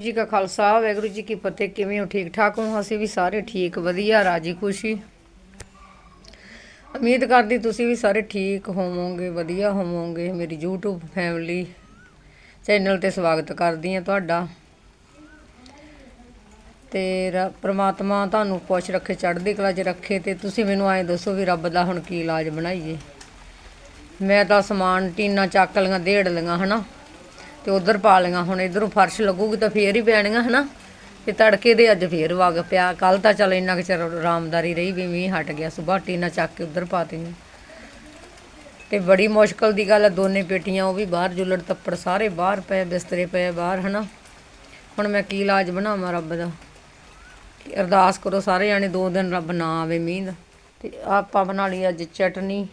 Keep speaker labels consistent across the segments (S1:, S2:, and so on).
S1: ਜੀ ਕਾ ਖਾਲਸਾ, ਵਾਹਿਗੁਰੂ ਜੀ ਕੀ ਫਤਿਹ। ਕਿਵੇਂ ਹੋ? ਠੀਕ ਠਾਕ ਹੋ? ਅਸੀਂ ਵੀ ਸਾਰੇ ਠੀਕ, ਵਧੀਆ, ਰਾਜੀ, ਖੁਸ਼ੀ। ਉਮੀਦ ਕਰਦੀ ਤੁਸੀਂ ਵੀ ਸਾਰੇ ਠੀਕ ਹੋਵੋਗੇ, ਵਧੀਆ ਹੋਵੋਗੇ। ਮੇਰੀ YouTube ਫੈਮਿਲੀ ਚੈਨਲ ਤੇ ਸਵਾਗਤ ਕਰਦੀ ਹਾਂ ਤੁਹਾਡਾ। ਤੇ ਰ- ਪ੍ਰਮਾਤਮਾ ਤੁਹਾਨੂੰ ਖੁਸ਼ ਰੱਖੇ, ਚੜ੍ਹਦੀ ਕਲਾ 'ਚ ਰੱਖੇ ਤੇ ਤੁਸੀਂ ਮੈਨੂੰ ਐਂ ਦੱਸੋ ਵੀ ਰੱਬ ਦਾ ਹੁਣ ਕੀ ਇਲਾਜ ਬਣਾਈਏ। ਮੈਂ ਤਾਂ ਸਮਾਨ ਟੀਨਾ ਚੱਕ ਲੀਆਂ, ਦੇੜ ਲੀਆਂ, ਹਨਾ? ਤੇ ਉਧਰ ਪਾ ਲੀਆਂ ਹੁਣ ਇਧਰੋਂ ਫਰਸ਼ ਲੱਗੂਗੀ ਤਾਂ ਫੇਰ ਹੀ ਪੈਣੀਆਂ ਹਨਾ। ਤੇ ਤੜਕੇ ਦੇ ਅੱਜ ਫੇਰ ਵਗ ਪਿਆ। ਕੱਲ ਤਾਂ ਚੱਲ ਇੰਨਾ ਕੁ ਚਿਰ ਆਰਾਮਦਾਰੀ ਰਹੀ ਵੀ ਮੀਂਹ ਹਟ ਗਿਆ। ਸੁਬਾਹ ਟੀਨਾ ਚੱਕ ਕੇ ਉਧਰ ਪਾਤੀਆਂ ਤੇ ਬੜੀ ਮੁਸ਼ਕਲ ਦੀ ਗੱਲ ਹੈ ਦੋਨੇ ਪੇਟੀਆਂ ਉਹ ਵੀ ਬਾਹਰ ਜੁਲੜ ਤੱਪੜ ਸਾਰੇ ਬਾਹਰ ਪਏ, ਬਿਸਤਰੇ ਪਏ ਬਾਹਰ ਹਨਾ। ਹੁਣ ਮੈਂ ਕੀ ਇਲਾਜ ਬਣਾਵਾਂ ਰੱਬ ਦਾ? ਅਰਦਾਸ ਕਰੋ ਸਾਰੇ ਜਾਣੇ ਦੋ ਦਿਨ ਰੱਬ ਨਾ ਆਵੇ ਮੀਂਹ ਦਾ। ਤੇ ਆਪਾਂ ਬਣਾ ਲਈ ਅੱਜ ਚਟਨੀ।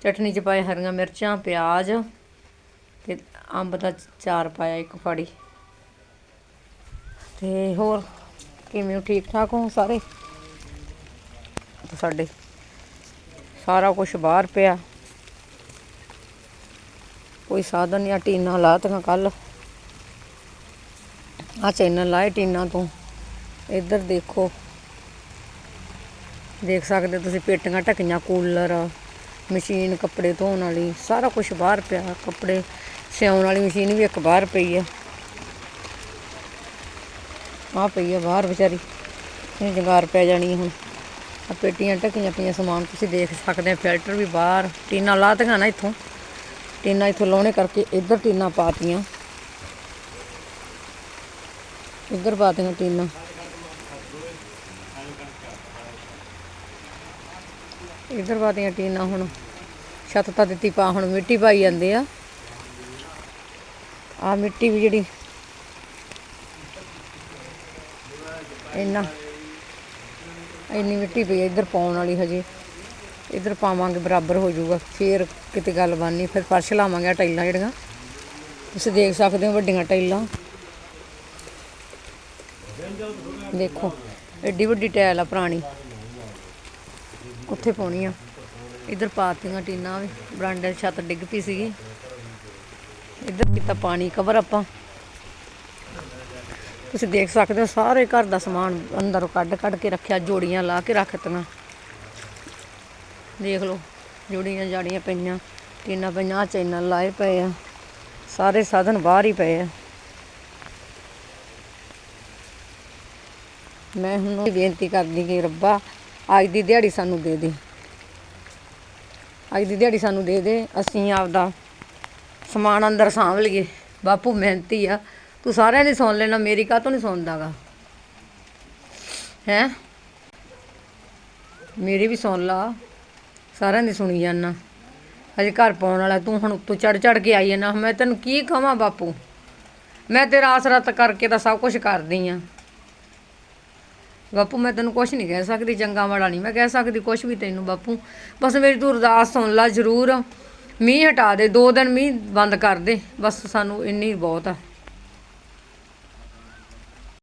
S1: ਚਟਨੀ ਚ ਪਾਏ ਹਰੀਆਂ ਮਿਰਚਾਂ, ਪਿਆਜ਼। ਤੇ ਅੰਬ ਦਾ ਚਾਰ ਪਾਇਆ ਇੱਕ ਫਾੜੀ। ਤੇ ਹੋਰ ਕਿਵੇਂ ਹੋ? ਠੀਕ ਠਾਕ ਹੋ ਸਾਰੇ? ਸਾਡੇ ਸਾਰਾ ਕੁਝ ਬਾਹਰ ਪਿਆ। ਕੋਈ ਸਾਧਨ ਨਹੀਂ ਆ ਟੀਨਾ ਲਾਤੀਆਂ ਕੱਲ ਆ ਚੈਨਲ ਲਾਏ ਟੀਨਾ ਤੋਂ। ਇੱਧਰ ਦੇਖੋ। ਦੇਖ ਸਕਦੇ ਤੁਸੀਂ ਪੇਟੀਆਂ ਢੱਕੀਆਂ, ਕੂਲਰ, ਮਸ਼ੀਨ, ਕੱਪੜੇ ਧੋਣ ਵਾਲੀ, ਸਾਰਾ ਕੁਝ ਬਾਹਰ ਪਿਆ। ਕੱਪੜੇ ਸਿਆਉਣ ਵਾਲੀ ਮਸ਼ੀਨ ਵੀ ਇੱਕ ਬਾਹਰ ਪਈ ਆ। ਆ ਪਈ ਆ ਬਾਹਰ ਵਿਚਾਰੀ। ਇਹ ਜੰਗਾਰ ਪੈ ਜਾਣੀ ਹੁਣ। ਆ ਪੇਟੀਆਂ ਢੱਕੀਆਂ ਪਈਆਂ ਸਮਾਨ, ਤੁਸੀਂ ਦੇਖ ਸਕਦੇ ਆ, ਫਿਲਟਰ ਵੀ ਬਾਹਰ। ਟੀਨਾ ਲਾਤੀਆਂ ਨਾ ਇੱਥੋਂ। ਟੀਨਾ ਇੱਥੋਂ ਲਾਉਣੇ ਕਰਕੇ ਇੱਧਰ ਟੀਨਾ ਪਾਤੀਆਂ। ਇੱਧਰ ਪਾਤੀਆਂ ਟੀਨਾ। ਇੱਧਰ ਪਾਤੀਆਂ ਟੀਨਾ ਹੁਣ। ਛੱਤ ਤਾਂ ਦਿੱਤੀ ਪਾ, ਹੁਣ ਮਿੱਟੀ ਪਾਈ ਜਾਂਦੇ ਆ। ਆ ਮਿੱਟੀ ਵੀ ਜਿਹੜੀ ਇੰਨਾ, ਇੰਨੀ ਮਿੱਟੀ ਪਈ ਇੱਧਰ ਪਾਉਣ ਵਾਲੀ ਹਜੇ। ਇੱਧਰ ਪਾਵਾਂਗੇ, ਬਰਾਬਰ ਹੋ ਜਾਊਗਾ। ਫੇਰ ਕਿਤੇ ਗੱਲ ਬਣਨੀ, ਫਿਰ ਫਰਸ਼ ਲਾਵਾਂਗੇ ਟਾਈਲਾਂ ਜਿਹੜੀਆਂ। ਤੁਸੀਂ ਦੇਖ ਸਕਦੇ ਹੋ ਵੱਡੀਆਂ ਟਾਈਲਾਂ। ਦੇਖੋ, ਐਡੀ ਵੱਡੀ ਟਾਇਲ ਆ ਪੁਰਾਣੀ। ਉੱਥੇ ਪਾਉਣੀ ਆ। ਇੱਧਰ ਪਾਤੀਆਂ, ਟੀਨਾਂ ਵੀ। ਬਰਾਂਡੇ ਦੀ ਛੱਤ ਡਿੱਗ ਪਈ ਸੀਗੀ। ਇੱਧਰ ਕੀਤਾ ਪਾਣੀ ਕਵਰ ਆਪਾਂ। ਤੁਸੀਂ ਦੇਖ ਸਕਦੇ ਹੋ, ਸਾਰੇ ਘਰ ਦਾ ਸਮਾਨ ਅੰਦਰੋਂ ਕੱਢ ਕੱਢ ਕੇ ਰੱਖਿਆ, ਜੋੜੀਆਂ ਲਾ ਕੇ ਰੱਖਤੀਆਂ ਦੇਖ ਲਓ, ਜੋੜੀਆਂ ਜਾੜੀਆਂ ਪਈਆਂ, ਟੀਨਾਂ ਪਈਆਂ, ਆਹ ਚੈਨਲ ਲਾਏ ਪਏ ਆ। ਸਾਰੇ ਸਾਧਨ ਬਾਹਰ ਹੀ ਪਏ ਆ। ਮੈਂ ਹੁਣ ਬੇਨਤੀ ਕਰਦੀ ਕਿ ਰੱਬਾ, ਅੱਜ ਦੀ ਦਿਹਾੜੀ ਸਾਨੂੰ ਦੇ ਦੇ। ਅੱਜ ਦੀ ਦਿਹਾੜੀ ਸਾਨੂੰ ਦੇ ਦੇ, ਅਸੀਂ ਆਪਦਾ ਸਮਾਨ ਅੰਦਰ ਸਾਂਭ ਲਈਏ। ਬਾਪੂ ਮਿਹਨਤੀ ਆ। ਤੂੰ ਸਾਰਿਆਂ ਦੀ ਸੁਣ ਲੈਣਾ, ਮੇਰੀ ਕਾਹਤੋਂ ਨਹੀਂ ਸੁਣਦਾਗਾ? ਹੈ? ਮੇਰੀ ਵੀ ਸੁਣ ਲਾ। ਸਾਰਿਆਂ ਦੀ ਸੁਣੀ ਜਾਨਾ। ਅਜੇ ਘਰ ਪਾਉਣ ਵਾਲਾ ਤੂੰ ਹੁਣ ਉੱਤੋਂ ਚੜ ਚੜ ਕੇ ਆਈ ਨਾ ਮੈਂ ਤੈਨੂੰ ਕੀ ਕਹਾਂ ਬਾਪੂ? ਮੈਂ ਤੇਰਾ ਆਸਰਾ ਕਰਕੇ ਤਾਂ ਸਭ ਕੁਝ ਕਰਦੀ ਆ। ਬਾਪੂ, ਮੈਂ ਤੈਨੂੰ ਕੁਝ ਨਹੀਂ ਕਹਿ ਸਕਦੀ, ਚੰਗਾ ਮਾੜਾ ਨਹੀਂ ਮੈਂ ਕਹਿ ਸਕਦੀ ਕੁਝ ਵੀ ਤੈਨੂੰ ਬਾਪੂ। ਬਸ ਮੇਰੀ ਤੂੰ ਅਰਦਾਸ ਸੁਣ ਲੈ ਜ਼ਰੂਰ। ਮੀਂਹ ਹਟਾ ਦੇ ਦੋ ਦਿਨ ਮੀਂਹ ਬੰਦ ਕਰ ਦੇ। ਬਸ ਸਾਨੂੰ ਇੰਨੀ ਬਹੁਤ ਆ।